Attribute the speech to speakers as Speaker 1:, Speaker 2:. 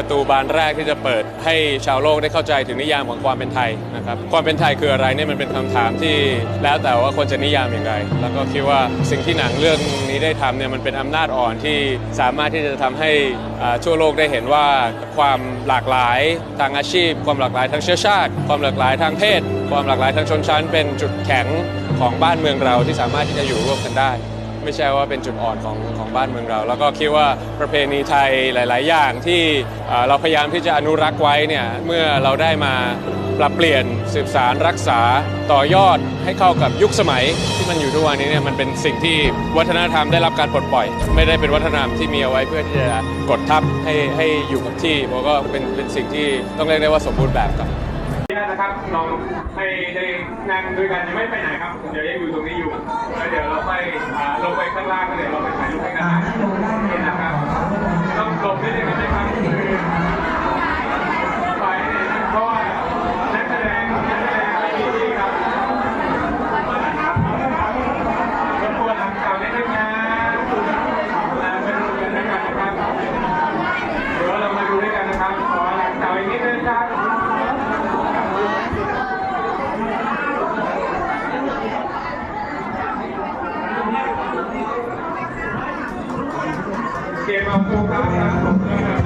Speaker 1: ประตูบานแรกที่จะเปิดให้ชาวโลกได้เข้าใจถึงนิยามของความเป็นไทยนะครับความเป็นไทยคืออะไรเนี่ยมันเป็นคำถามที่แล้วแต่ว่าคนจะนิยามอย่างไร แล้วก็คิดว่าสิ่งที่หนังเรื่องนี้ได้ทำเนี่ยมันเป็นอำนาจอ่อนที่สามารถที่จะทำให้อ่าทั่วโลกได้เห็นว่าความหลากหลายทางอาชีพ ความหลากหลายทางเชื้อชาติ ความหลากหลายทางเพศ ความหลากหลายทางชนชั้น เป็นจุดแข็งของบ้านเมืองเราที่สามารถที่จะอยู่ร่วมกันได้ ไม่ใช่ว่าเป็นจุดอ่อนของของบ้านเมืองเรา แล้วก็คิดว่าประเพณีไทยหลาย ๆ อย่างที่เราพยายามที่จะอนุรักษ์ไว้เนี่ยเมื่อเราได้มาปรับเปลี่ยนสืบสารรักษาต่อยอดให้เข้ากับยุคสมัยที่มันอยู่ทุกวันนี้เนี่ยมันเป็นสิ่งที่วัฒนธรรมได้รับการปลดปล่อย ไม่ได้เป็นวัฒนธรรมที่มีเอาไว้เพื่อที่จะกดทับให้ให้อยู่กับที่เพราะก็เป็นเป็นสิ่งที่ต้องเรียกได้ว่าสมบูรณ์แบบครับ
Speaker 2: ขออนุญานะครับลองให้ได้นั่งด้วยกันยังไม่ไปไหนครับเดี๋ยวยังอยู่ตรงนี้อยู่แล้วเดี๋ยวเราไป ล่างแล้วเดี๋ยเราไปถ่ายรูปให้กันนะนี่นะครับต้องหลบนิดนึงนะครับไปเนี่ยเพราะว่านักแสดงนักแสดงไม่มีที่ครับรบกวนหลังเก่านิดนึงนะอ่าไปดูกันด้วยกันนะครับเดี๋ยวเรามาดูด้วยกันนะครับขอหลังเก่าอีกนิดนึงครับ เกม